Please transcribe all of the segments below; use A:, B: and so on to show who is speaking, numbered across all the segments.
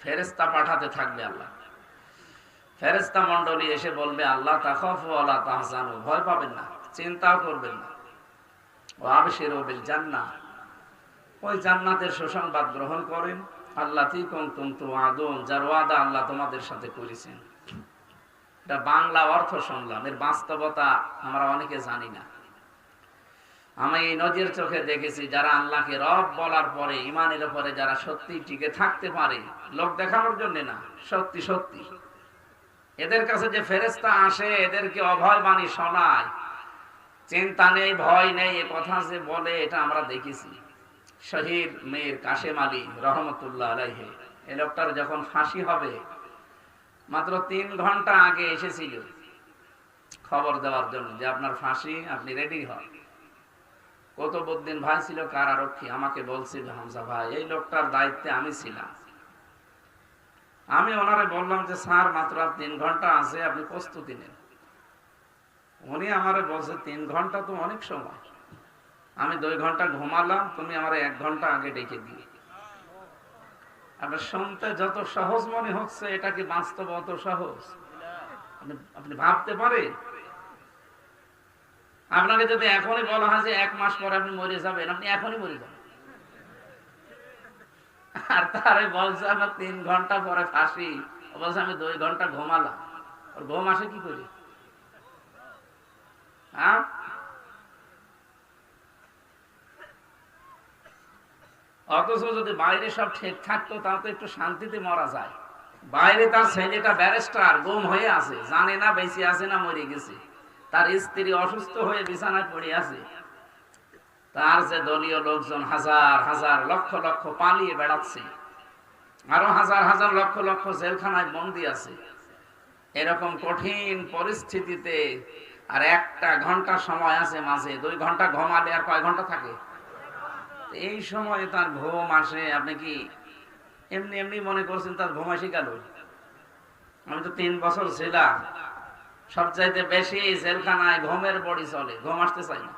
A: ফেরেস্তা পাঠাতে থাকবে আল্লাহ। ফেরেস্তা মন্ডলী এসে বলবে, আল্লাহ তাখফ আল্লাহ তাহসানু ভয় পাবেন না, চিন্তাও করবেন না। ও আবেশের বিল জান্নাহ। ওই জান্নাতের সুসংবাদ গ্রহণ করেন। আল্লাহ তন্তু আদম যার ওয়াদা আল্লাহ তোমাদের সাথে করেছেন। এটা বাংলা অর্থ শুনলাম, এর বাস্তবতা আমরা অনেকে জানি না। আমি এই নজির চোখে দেখেছি যারা আল্লাহকে রব বলার পরে ইমানের উপরে যারা সত্যি টিকে থাকতে পারে, লোক দেখানোর জন্য না, সত্যি সত্যি। এদের কাছে যে ফেরেস্তা আসে, এদেরকে অভয় বাণী শোনায়। চিন্তা নেই, ভয় নেই, এ কথা যে বলে, এটা আমরা দেখেছি। শহীদ মেয়ের কাশেম আলী রহমতুল্লাহ আলাইহে, এ লোকটার যখন ফাঁসি হবে, মাত্র তিন ঘণ্টা আগে এসেছিল। খবর দেওয়ার জন্য যে আপনার ফাঁসি, আপনি রেডি হন। কতবুদ্দিন ভাই ছিল কারারক্ষী আমাকে বলছিল হামজা ভাই, এই লোকটার দায়িত্বে আমি ছিলাম। আমি ওনারে বললাম যে, স্যার, মাত্র আর তিন ঘণ্টা আছে, আপনি প্রস্তুতি নেন। উনি আমারে বলছে, তিন ঘণ্টা তো অনেক সময়। আমি দুই ঘণ্টা ঘুমালাম, তুমি আমার এক ঘণ্টা আগে ডেকে দিয়ে আপনার শুনতে যত সহজ মনে হচ্ছে, এটা কি বাস্তব অত সহজ? আপনি আপনি ভাবতে পারেন? আপনাকে যদি এখনই বলা হয় যে এক মাস পরে আপনি মরে যাবেন, আপনি এখনই মরে যাবেন। আর তারে বলছে আমার তিন ঘণ্টা পরে ফাঁসি বলছে আমি দুই ঘণ্টা ঘুমালাম। ওর ঘুম আসে কি করি? হ্যাঁ? অথচ যদি বাইরে সব ঠিক থাকতো তাও তো একটু শান্তিতে মরা যায়। বাইরে তার ছেলেটা ব্যারিস্টার, গুম হয়ে আছে, জানে না বেঁচে আছে না মরে গেছে। তার স্ত্রী অসুস্থ হয়ে বিছানায় পড়ে আছে। তার যে দলীয় লোকজন হাজার হাজার, লক্ষ লক্ষ পালিয়ে বেড়াচ্ছে। আরও হাজার হাজার, লক্ষ লক্ষ জেলখানায় বন্দি আছে। এরকম কঠিন পরিস্থিতিতে আর একটা ঘণ্টা সময় আছে মাঝে। দুই ঘণ্টা ঘুমালে আর কয় ঘণ্টা থাকে? এই সময় তার ঘুম আসে, আপনি কি এমনি এমনি মনে করছেন তার ঘুম আসি গেল? আমি তো তিন বছর ছিলাম। সবচাইতে বেশি জেলখানায় ঘুমের বড়ি চলে, ঘুম আসতে চাই না।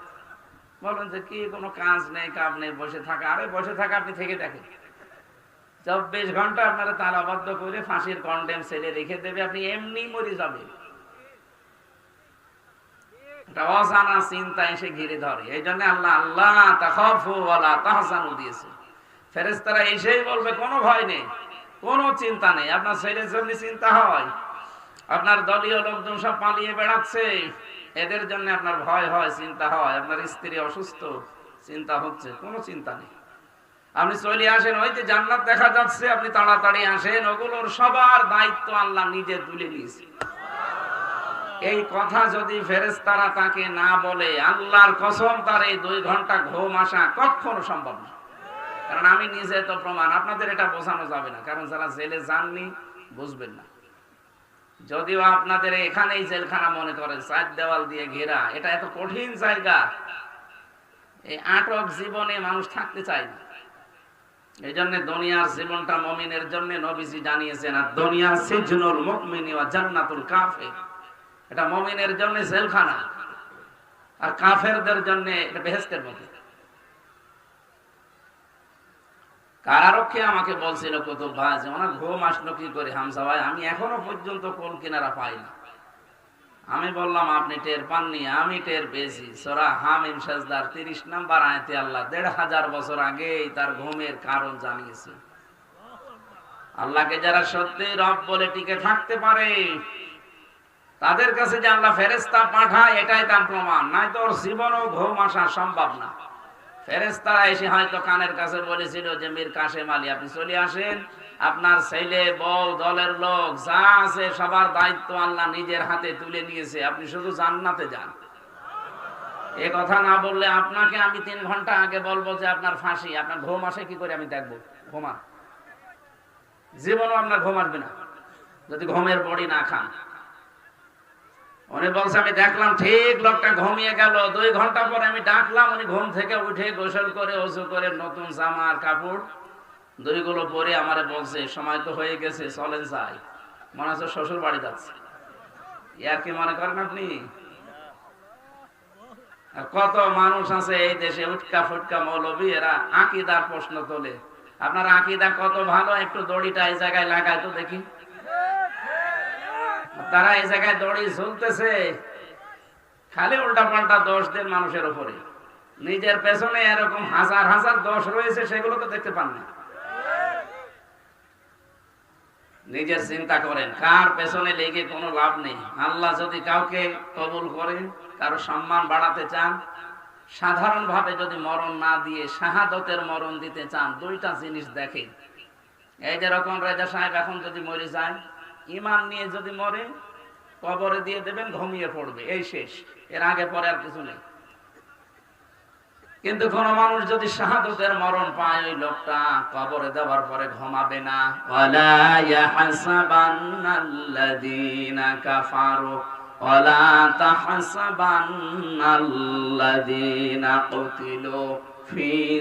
A: বলেন যে কি, কোনো কাজ নেই কাজ নেই, বসে থাকা। আরে, বসে থাকা আপনি থেকে দেখেন। চব্বিশ ঘণ্টা আপনারা তালাবদ্ধ করে ফাঁসির কন্ডেম ছেলে রেখে দেবে, আপনি এমনি মরে যাবে একটা চিন্তা নেই। আপনার ছেলের জন্য চিন্তা হয়। আপনার দলীয় লোকজন সব পালিয়ে বেড়াচ্ছে। এদের জন্য আপনার ভয় হয়, চিন্তা হয়। আপনার স্ত্রী অসুস্থ, চিন্তা হচ্ছে, কোনো চিন্তা নেই। আপনি চলে আসেন, ওই যে জান্নাত দেখা যাচ্ছে, আপনি তাড়াতাড়ি আসেন, ওগুলোর সবার দায়িত্ব আল্লাহ নিজে তুলে নিয়েছে। এই কথা যদি ফেরেস্তারা তাকে না বলে, আল্লাহর কসম, তার এই দুই ঘণ্টা ঘুম আসা কখনো সম্ভব না। কারণ আমি নিজে তো প্রমাণ, আপনাদের এটা বোঝানো যাবে না। কারণ যারা জেলে যাননি, বুঝবেন না। যদিও আপনাদের এখানেই জেলখানা মনে করেন চার দেওয়াল দিয়ে ঘেরা, এটা এত কঠিন জায়গা। এই আটক জীবনে মানুষ থাকতে চায় না। এই জন্য দুনিয়ার জীবনটা মমিনের জন্য নবীজি জানিয়েছেন, আর দুনিয়া সিজনুল মুকমিনি ওয়া জান্নাতুল কাফির। এটা মমিনের জন্য জেলখানা, আর কাফেরদের জন্য এটা বেহেস্তের মতো কারারক্ষী আমাকে বলছিল কুতুব ভাই যে ওনার ঘুম আসলো কি করে? হামসা ভাই, আমি এখনও পর্যন্ত কোন কিনারা পাই না আমি বললাম, আপনি টের পাননি, আমি টের পেয়েছি। সোরা হামিম সাজদার তিরিশ নাম্বার আয়তে আল্লাহ দেড় হাজার বছর আগেই তার ঘুমের কারণ জানিয়েছে। আল্লাহকে যারা সত্যি রব বলে টিকে থাকতে পারে, তাদের কাছে যে আল্লাহ ফেরেস্তা পাঠায়, এটাই তার প্রমাণ। নাই তোর জীবনও ঘুম আসা সম্ভব না। ফেরেস্তারা এসে হয়তো কানের কাছে বলেছিল যে, মীর কাশেম আলী, আপনি চলে আসেন। আপনার ছেলে, বউ, দলের লোক, যা আছে সবার দায়িত্ব আল্লাহ নিজের হাতে তুলে নিয়েছে। আপনি শুধু জান্নাতে যান। এ কথা না বললে আপনাকে আমি তিন ঘণ্টা আগে বলব যে, আপনার ফাঁসি, আপনার ঘুম আসে কি করে আমি দেখব? ঘুমা জীবনও আপনার ঘুম আসবে না। যদি ঘুমের বড়ি না খান। উনি বলছে, আমি দেখলাম ঠিক লোকটা ঘুমিয়ে গেল। দুই ঘণ্টা পরে আমি ডাকলাম, উনি ঘুম থেকে উঠে গোসল করে ওষু করে নতুন জামা আর কাপড় দুইগুলো পরে আমারে বলছে সময় তো হয়ে গেছে, চলেন যাই। মনে হচ্ছে শ্বশুর বাড়ি যাচ্ছে। ইয়ার কি মনে করেন আপনি? কত মানুষ আছে এই দেশে, উটকা ফুটকা মৌলবী, এরা আকিদার প্রশ্ন তোলে। আপনার আকিদা কত ভালো, একটু দড়িটা এই জায়গায় লাগায় তো দেখি। তারা এই জায়গায় দড়ি ঝুলতেছে। খালি উল্টা পাল্টা দোষ দেন মানুষের উপরে। নিজের পেছনে এরকম হাজার হাজার দোষ রয়েছে, সেগুলো তো দেখতে পান না। নিজের চিন্তা করেন, কার পেছনে লেগে কোনো লাভ নেই। আল্লাহ যদি কাউকে কবুল করেন কারও সম্মান বাড়াতে চান সাধারণ ভাবে যদি মরণ না দিয়ে শাহাদতের মরণ দিতে চান, দুইটা জিনিস দেখেন। এই যে রকম রাজা সাহেব এখন যদি মরে যায় ইমান নিয়ে যদি মরে, কবরে দিয়ে দেবেন, ঘুমিয়ে পড়বে। এই শেষ। এর আগে পরে আর কিছু নেই। কিন্তু কোন মানুষ যদি শাহাদতের মরণ পায়, ওই লোকটা কবরে দেওয়ার পরে ঘুমাবে না। ফি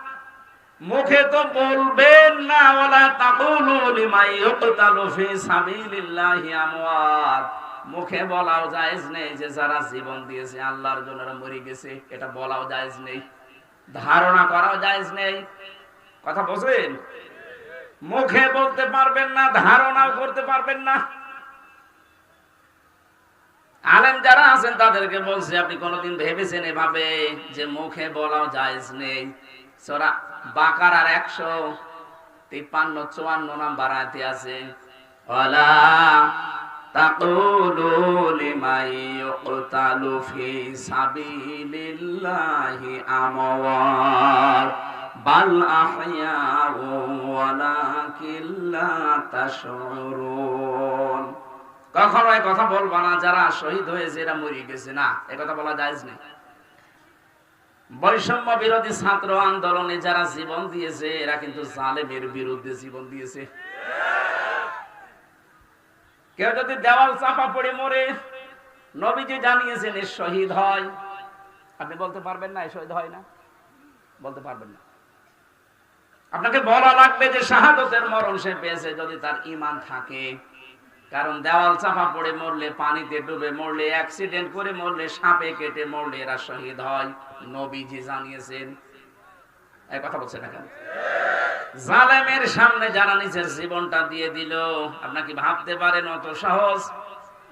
A: মুখে তো বলবেন না ওলা তাকুলু ইউকতালু ফি সাবিলিল্লাহি আমওয়াত। মুখে বলাও জায়েজ নেই যে যারা জীবন দিয়েছে, আল্লাহর জন্য মরে গেছে, এটা বলাও জায়েজ নেই, ধারণা করাও জায়েজ নেই। কথা বোঝেন মুখে বলতে পারবেন না, ধারণাও করতে পারবেন না। আলেম যারা আছেন, তাদেরকে বলছে, আপনি কোনোদিন ভেবেছেন এভাবে যে মুখে বলাও জায়েজ নেই? সোরা বাকার আর একশো তিপ্পান্ন, চুয়ান্ন নাম্বার আয়তে আছে। কখনো এই কথা বলবা না, যারা শহীদ হয়েছে এরা মরে গেছে। না, এ কথা বলা যায় নেই। বৈষম্য বিরোধী ছাত্র আন্দোলনে যারা জীবন দিয়েছে, এরা কিন্তু জালেমের বিরুদ্ধে জীবন দিয়েছে। কেউ যদি দেওয়াল চাপা পড়ে মরে, নবীজি জানিয়েছেন এর শহীদ হয়। আপনি বলতে পারবেন না, এ শহীদ হয় না? বলতে পারবেন না। আপনাকে বলা লাগবে যে শাহাদতের মরণ সে পেয়েছে যদি তার ইমান থাকে। কারণ দেওয়াল চাপা পড়ে, মরলে পানিতে ডুবে, মরলে অ্যাক্সিডেন্ট করে, মরলে সাপে কেটে, মরলে এরা শহীদ হয়। নবীজি জানিয়েছেন। এই কথা বলছে না কেন? জালেমের সামনে যারা নিজের জীবনটা দিয়ে দিল আপনাকে ভাবতে পারেন অত সহজ?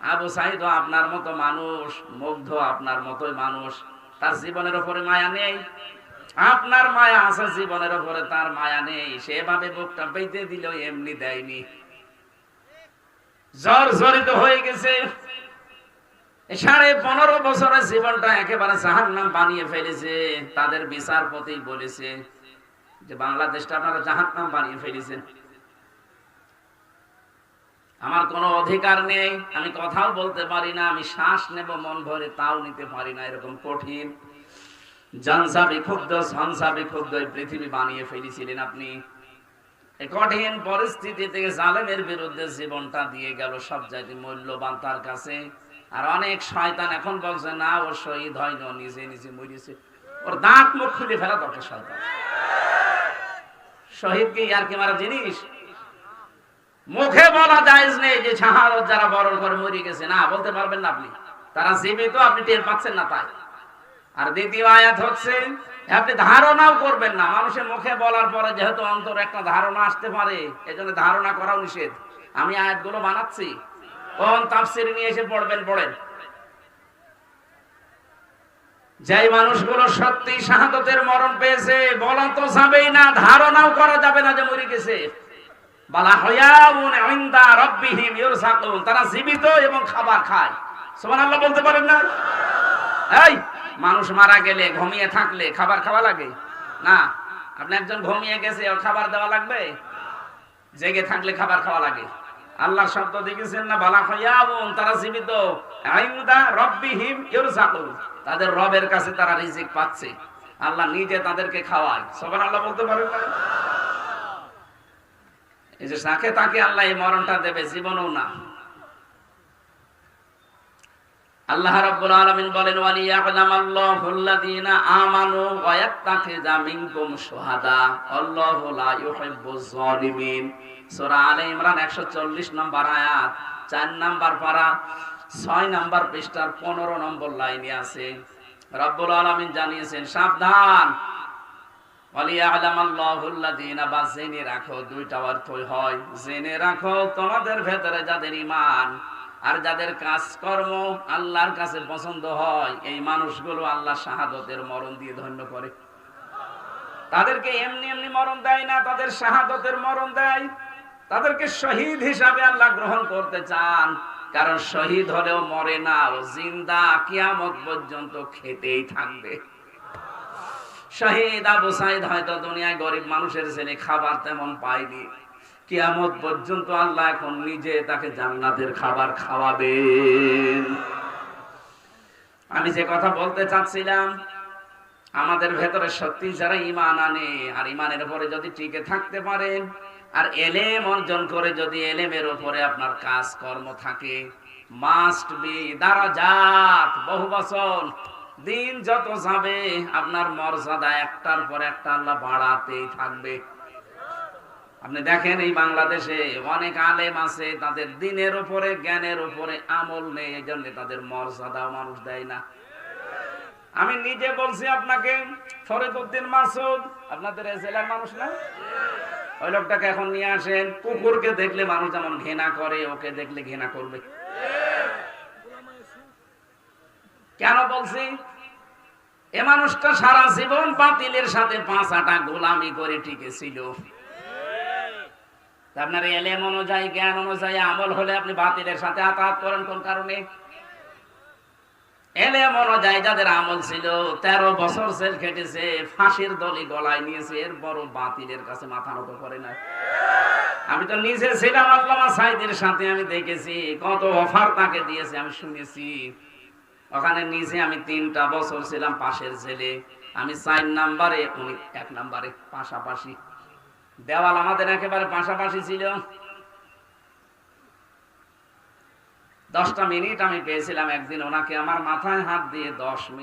A: আবু সাইদ আপনার মতো মানুষ, মুগ্ধ আপনার মতোই মানুষ। তার জীবনের উপরে মায়া নেই। আপনার মায়া আছে, জীবনের উপরে তার মায়া নেই। সেভাবে বুকটা পেতে দিল এমনি দেয়নি। জ্বর জড়িত হয়ে গেছে। সাড়ে পনেরো বছরের জীবনটা একেবারে জাহান নাম বানিয়ে ফেলেছে। তাদের বিচারপতি বলেছে যে, বাংলাদেশটা আপনারা জাহান নাম বানিয়ে ফেলেছেন। আমার কোনো অধিকার নেই, আমি কথাও বলতে পারি না, আমি শ্বাস নেব, মন ভরে তাও নিতে পারি না, এরকম কঠিন জনসা বিক্ষুব্ধ সনসা বিক্ষুব্ধ পৃথিবী বানিয়ে ফেলেছিলেন আপনি। কঠিন পরিস্থিতি থেকে জালেমের বিরুদ্ধে জীবনটা দিয়ে গেল, সব জায়গায় মূল্যবান তার কাছে। আর অনেক শয়তান এখন বলছে, না, ও শহীদ হয়নি নিজে নিজে মরিছে। ওর দাঁত মুখ খুলে ফেলা দরকার শয়তান। শহীদকে ইয়ার কি মারা জিনিস? মুখে বলা জায়েজ নেই যে শাহাদত যারা বরণ করে মরে গেছে। না, বলতে পারবেন না আপনি। তারা জীবিত, আপনি টের পাচ্ছেন না তাই। আর দ্বিতীয় আয়াত হচ্ছে, আপনি ধারণাও করবেন না। মানুষের মুখে বলার পরে যেহেতু অন্তর একটা ধারণা আসতে পারে, এজন্য ধারণা করাও নিষেধ। আমি আয়াতগুলো বানাচ্ছি। কোন তাফসির নিয়ে এসে পড়বেন, পড়েন। যেই মানুষগুলো সত্যি শাহাদতের মরণ পেয়েছে, বলা তো যাবেই না, ধারণাও করা যাবে না যে মরে গেছে। বালা হয়াউন ইনদা রাব্বিহিম ইরসাকুন তারা জীবিত এবং খাবার খায়। সুবহানাল্লাহ বলতে পারেন না? এই মানুষ মারা গেলে, ঘুমিয়ে থাকলে খাবার খাওয়া লাগে? না। আপনি একজন ঘুমিয়ে গেছে, ওর খাবার দেওয়া লাগবে? জেগে থাকলে খাবার খাওয়া লাগে। আল্লাহর শব্দ দেখেছেন না? বালা হয়াবুন তারা জীবিত। আইন্দা রব্বিহিম ইরসাকুন তাদের রবের কাছে তারা রিজিক পাচ্ছে। আল্লাহ নিজে তাদেরকে খাওয়ায়। সবার আল্লাহ বলতে পারেন না? এই যে সাথে তাকে আল্লাহ এই মরণটা দেবে, জীবনও না। আল্লাহ রাব্বুল আলামিন বলেন আমানু মিনকুম শুহাদা। আল্লাহু লা সূরা আলে ইমরান 140 নম্বর আয়াত 4 নম্বর পারা 6 নম্বর পৃষ্ঠার 15 নম্বর লাইনে আছে। রব্বুল আলামিন জানিয়েছেন, সাবধান। বা জেনে রাখো, দুইটা অর্থই হয়। জেনে রাখো, তোমাদের ভেতরে যাদের ঈমান আর যাদের কাজকর্ম আল্লাহর কাছে পছন্দ হয়, এই মানুষগুলো আল্লাহ শাহাদতের মরণ দিয়ে ধন্য করে। তাদেরকে এমনি এমনি মরণ দেয় না, তাদের শাহাদতের মরণ দেয়। তাদেরকে শহীদ হিসাবে আল্লাহ গ্রহণ করতে চান, কারণ শহীদ হলেও মরে না জিন্দা কিয়ামত পর্যন্ত খেতেই থাকবে। শহীদ আবু সাইদ হয়তো দুনিয়ায় গরিব মানুষের ছেলে খাবার তেমন পায়নি। কিয়ামত পর্যন্ত আল্লাহ এখন নিজে তাকে জান্নাতের খাবার খাওয়াবেন আমি যে কথা বলতে চাচ্ছিলাম, আমাদের ভেতরে সত্যি যারা ইমান আনে, আর ইমানের উপরে যদি টিকে থাকতে পারেন, আর এলেম অর্জন করে যদি এলেমের উপরে আপনার কাজ কর্ম থাকে মাস্ট বি দারাজাত, বহু বছর দিন যত যাবে, আপনার মর্যাদা একটার পর একটা আল্লাহ বাড়াতেই থাকবে। আপনি দেখেন, এই বাংলাদেশে অনেক আলেম আছে, তাদের দিনের উপরে, জ্ঞানের উপরে আমল নেই এই জন্য তাদের মর্যাদাও মানুষ দেয় না। আমি নিজে বলছি আপনাকে ফরিদউদ্দিন মাসুদ, আপনাদের জেলার মানুষ না? ওই লোকটাকে এখন নিয়ে আসেন, কুকুরকে দেখলে মানুষ যেমন ঘৃণা করে, ওকে দেখলে ঘৃণা করবে। কেন বলছি? এ মানুষটা সারা জীবন বাতিলের সাথে পাঁচ আটা গোলামি করে টিকেছিল তা আপনার এলেম অনুযায়ী, জ্ঞান অনুযায়ী আমল হলে আপনি বাতিলের সাথে আতাহাত করেন কোন কারণে? এলেম অনুযায়ী যাদের আমল ছিল, তেরো বছর জেল খেটেছে, ফাঁসির দলি গলায় নিয়েছে এর বড় বাতিলের কাছে মাথা নত করে না। আমি তো নিজে ছিলাম আল্লামা সাইদের সাথে, আমি দেখেছি কত অফার তাকে দিয়েছে, আমি শুনেছি। ওখানে নিজে আমি তিনটা বছর ছিলাম পাশের ছেলে আমি চার নাম্বারে, উনি এক নাম্বারে, পাশাপাশি দেওয়াল আমাদের একেবারে পাশাপাশি ছিল। দশটা মিনিট আমি পেয়েছিলাম একদিন ওনাকে আমার মাথায় হাত দিয়ে দশ মিনিট।